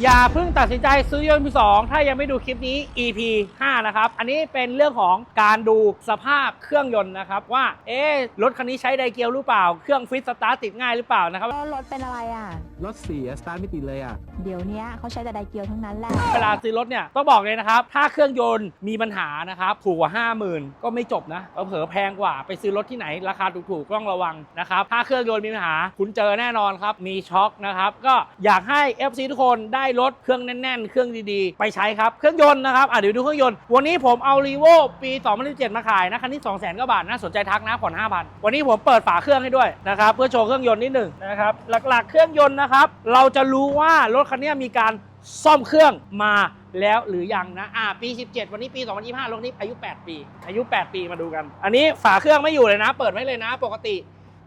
อย่าเพิ่งตัดสินใจซื้อยนต์มือสองถ้ายังไม่ดูคลิปนี้ EP 5 นะครับ อันนี้เป็นเรื่องของการดูสภาพเครื่องยนต์นะครับ ว่า เอ๊ะรถคันนี้ใช้ไดเกียวหรือเปล่า เครื่องฟิตสตาร์ทติดง่ายหรือเปล่านะครับ แล้วรถเป็นอะไรอะ รถเสียสตาร์ทไม่ติดเลยอะ เดี๋ยวเนี้ยเขาใช้แต่ไดเกียวทั้งนั้นแหละ เวลาซื้อรถเนี่ยต้องบอกเลยนะครับ ถ้าเครื่องยนต์มีปัญหานะครับถูกกว่า 50,000 ก็ไม่จบนะเผลอๆแพงกว่าไปซื้อรถที่ไหนราคาถูกๆต้องระวังนะครับถ้าเครื่องยนต์มีปัญหา คุณเจอแน่นอนครับมีช็อคนะครับก็อยากให้ FC ทุกคนได้รถเครื่องแน่น ๆ เครื่องดีๆ ไปใช้ครับ เครื่องยนต์นะครับอะเดี๋ยวดูเครื่องยนต์ วันนี้ผมเอารีโวปี 2017 มาขายนะ คันนี้200,000กว่าบาทนะ สนใจทักนะผ่อน5,000 วันนี้ผมเปิดฝาเครื่องให้ด้วยนะครับ เพื่อโชว์เครื่องยนต์นิดหนึ่งนะครับ หลักๆ เครื่องยนต์นะครับ เราจะรู้ว่ารถคันนี้มีการซ่อมเครื่องมาแล้วหรือยังนะอ่าปี 17 วันนี้ปี 2025รถนี้อายุ 8 ปี อายุ 8 ปีมาดูกัน อันนี้ฝาเครื่องไม่อยู่เลยนะ เปิดไว้เลยนะ ปกติ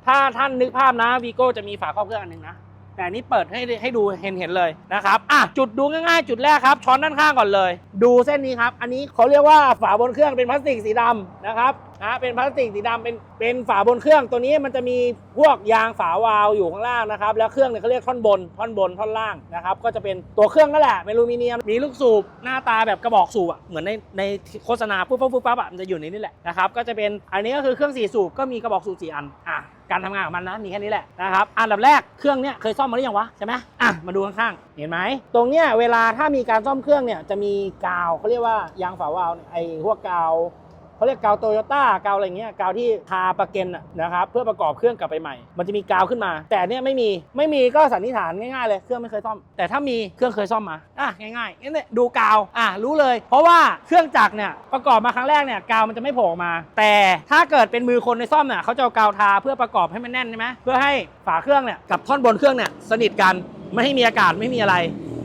ถ้าท่านนึกภาพนะวีโก้จะมีฝาครอบเครื่องอันนึงนะ แต่อันนี้เปิดให้ให้ดูเห็นเห็นเลยนะครับอะจุดดูง่ายๆ จุดแรกครับช้อนด้านข้างก่อนเลย ดูเส้นนี้ครับ อันนี้เขาเรียกว่าฝาบนเครื่องเป็นพลาสติกสีดำนะครับนะเป็นพลาสติกสีดำเป็นเป็นฝาบนเครื่องตัวนี้มันจะมีพวกยางฝาวาลวอยู่ข้างล่างนะครับแล้วเครื่องเนี่ยเขาเรียกท่อนบน ท่อนบนท่อนล่างนะครับก็จะเป็นตัวเครื่องนั่นแหละเป็นอลูมิเนียมมีลูกสูบหน้าตาแบบกระบอกสูบอะเหมือนในในโฆษณาปุ๊บปั๊บปุ๊บปั๊บอะมันจะอยู่ในนี้แหละนะครับก็จะเป็นอันนี้ก็คือเครื่องสี่สูบก็มีกระบอกสูบสี่อันอะ การทำงานของมันนะมีแค่นี้แหละนะครับอันดับแรกเครื่องเนี้ยเคยซ่อมมาหรือยังวะใช่ไหมอะมาดูข้างๆเห็นไหมตรงเนี้ยเวลาถ้ามีการซ่อมเครื่องเนี่ยจะมีกาวเขาเรียกว่ายางฝาวาล์วไอ้พวกกาว เขาเรียกกาวโตโยต้ากาวอะไรเงี้ยกาวที่ทาประเก็นนะครับเพื่อประกอบเครื่องกลับไปใหม่ มันจะมีกาวขึ้นมา แต่เนี่ยไม่มีไม่มีก็สันนิษฐานง่ายๆเลยเครื่องไม่เคยซ่อม แต่ถ้ามีเครื่องเคยซ่อมมาอะง่ายๆงั้นเนี่ยดูกาวอะรู้เลย เพราะว่าเครื่องจักรเนี่ยประกอบมาครั้งแรกเนี่ยกาวมันจะไม่โผล่ออกมา แต่ถ้าเกิดเป็นมือคนในซ่อมเนี่ยเขาจะเอากาวทาเพื่อประกอบให้มันแน่นใช่ไหมเพื่อให้ฝาเครื่องเนี่ยกับท่อนบนเครื่องเนี่ยสนิทกันไม่ให้มีอากาศไม่มีอะไร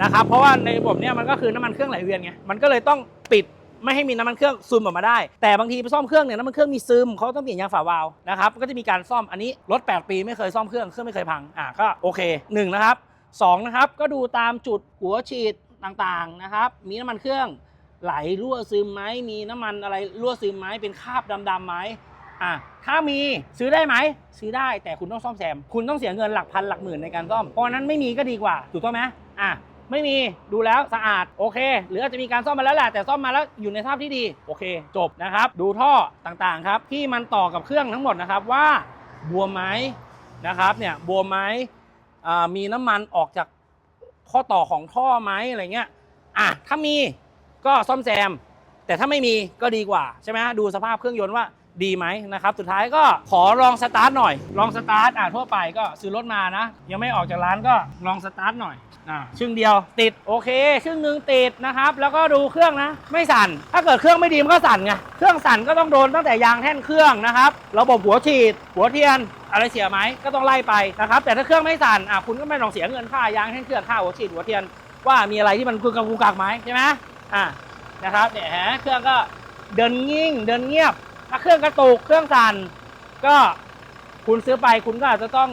นะครับเพราะว่าในระบบเนี่ยมันก็คือน้ำมันเครื่องไหลเวียนไงมันก็เลยต้องปิด ไม่ให้มีน้ำมันเครื่องซึมออกมาได้ แต่บางทีไปซ่อมเครื่องเนี่ยน้ำมันเครื่องมีซึมเขาต้องเปลี่ยนยางฝาวาล์วนะครับก็จะมีการซ่อมอันนี้รถ 8 ปีไม่เคยซ่อมเครื่องเครื่องไม่เคยพังอะก็โอเคหนึ่งนะครับสองนะครับก็ดูตามจุดหัวฉีดต่างๆนะครับมีน้ำมันเครื่องไหลรั่วซึมไหมมีน้ำมันอะไรรั่วซึมไหมเป็นคราบดำๆไหมอะถ้ามีซื้อได้ไหมซื้อได้แต่คุณต้องซ่อมแซม คุณต้องเสียเงินหลักพันหลักหมื่นในการซ่อมเพราะฉะนั้นไม่มีก็ดีกว่าถูกต้องไหมอะ ไม่มีดูแล้วสะอาดโอเค หรืออาจจะมีการซ่อมมาแล้วแหละแต่ซ่อมมาแล้วอยู่ในสภาพที่ดีโอเค จบนะครับ ดูท่อต่างๆครับที่มันต่อกับเครื่องทั้งหมดนะครับว่าบวมไหมนะครับเนี่ยบวมไหมอ่ามีน้ำมันออกจากข้อต่อของท่อไหมอะไรเงี้ยอะถ้ามีก็ซ่อมแซม แต่ถ้าไม่มีก็ดีกว่าใช่ไหมฮะดูสภาพเครื่องยนต์ว่า ดีไหมนะครับ สุดท้ายก็ขอลองสตาร์ทหน่อย ลองสตาร์ทอะทั่วไปก็ซื้อรถมานะ ยังไม่ออกจากร้านก็ลองสตาร์ทหน่อยอะชึ่งเดียวติดโอเคชึ่งหนึ่งติดนะครับ แล้วก็ดูเครื่องนะ ไม่สั่น ถ้าเกิดเครื่องไม่ดีมันก็สั่นไงเครื่องสั่นก็ต้องโดนตั้งแต่ยางแท่นเครื่องนะครับระบบหัวฉีด หัวเทียนอะไรเสียไหมก็ต้องไล่ไปนะครับแต่ถ้าเครื่องไม่สั่นอะคุณก็ไม่ต้องเสียเงินค่ายางแท่นเครื่องค่าหัวฉีดหัวเทียนว่ามีอะไรที่มันกุกกักกุกกักไหมใช่ไหมอะนะครับเนี่ยฮะเครื่องก็เดินงิ่งเดินเงียบ ถ้าเครื่องกระตุกเครื่องสั่นก็คุณซื้อไปคุณก็อาจจะต้อง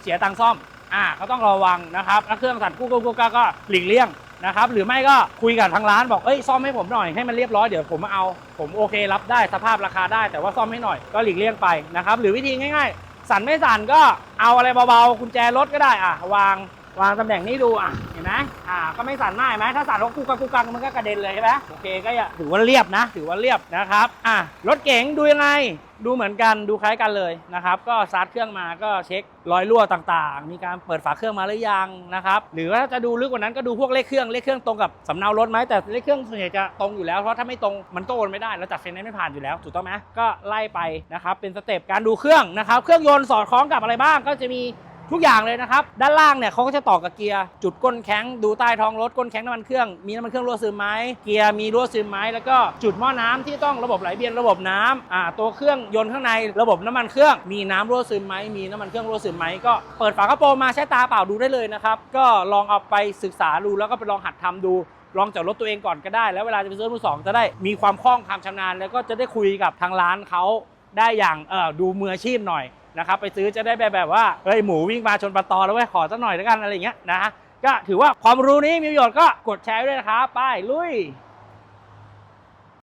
เสียตังค์ซ่อมอ่าก็ต้องระวังนะครับถ้าเครื่องสั่นกู้กู้กู้ก็หลีกเลี่ยงนะครับ หรือไม่ก็คุยกับทางร้านบอกเอ้ยซ่อมให้ผมหน่อยให้มันเรียบร้อยเดี๋ยวผมมาเอา ผมโอเครับได้สภาพราคาได้แต่ว่าซ่อมให้หน่อยก็หลีกเลี่ยงไปนะครับ หรือวิธีง่าย ๆ สั่นไม่สั่นก็เอาอะไรเบาๆกุญแจรถก็ได้อะวาง วางตำแหน่งนี้ดูอะเห็นไหมอ่าก็ไม่สั่นมากเห็นไหมถ้าสั่นก็กูกักกูกักมันก็กระเด็นเลยใช่ไหมโอเคก็อย่าถือว่าเรียบนะ ถือว่าเรียบนะครับอะรถเก๋งดูยังไงดูเหมือนกันดูคล้ายกันเลยนะครับ ก็สตาร์ทเครื่องมาก็เช็ครอยรั่วต่างๆ มีการเปิดฝาเครื่องมาหรือยังนะครับหรือว่าจะดูลึกกว่านั้นก็ดูพวกเลขเครื่องเลขเครื่องตรงกับสำเนารถไหมแต่เลขเครื่องส่วนใหญ่จะตรงอยู่แล้วเพราะถ้าไม่ตรงมันก็โอนไม่ได้เราจัดเซ็นไม่ผ่านอยู่แล้วถูกต้องไหมก็ไล่ไปนะครับเป็นสเต็ปการดูเครื่องนะครับเครื่องยนต์สอดคล้องกับอะไรบ้างก็จะมี ทุกอย่างเลยนะครับ ด้านล่างเนี่ยเขาก็จะต่อกับเกียร์ จุดก้นแข็ง ดูใต้ท้องรถก้นแข็งน้ำมันเครื่อง มีน้ำมันเครื่องรั่วซึมไหมเกียร์มีรั่วซึมไหมแล้วก็จุดหม้อน้ำที่ต้องระบบไหลเวียนระบบน้ำอ่าตัวเครื่องยนต์ข้างในระบบน้ำมันเครื่อง มีน้ำรั่วซึมไหมมีน้ำมันเครื่องรั่วซึมไหมก็เปิดฝากระโปรงมาใช้ตาเปล่าดูได้เลยนะครับก็ลองเอาไปศึกษาดูแล้วก็ไปลองหัดทำดูลองจากรถตัวเองก่อนก็ได้ แล้วเวลาจะไปซื้อมือสองจะได้มีความคล่องความชำนาญ แล้วก็จะได้คุยกับทางร้านเขาได้อย่างเออดูมืออาชีพหน่อย นะครับไปซื้อจะได้แบบแบบว่าเฮ้ยหมูวิ่งมาชนปลาตอแล้วเว้ยขอสักหน่อยแล้วกันอะไรอย่างเงี้ยนะก็ถือว่าความรู้นี้มีประโยชน์ก็กดแชร์ด้วยนะครับไปลุย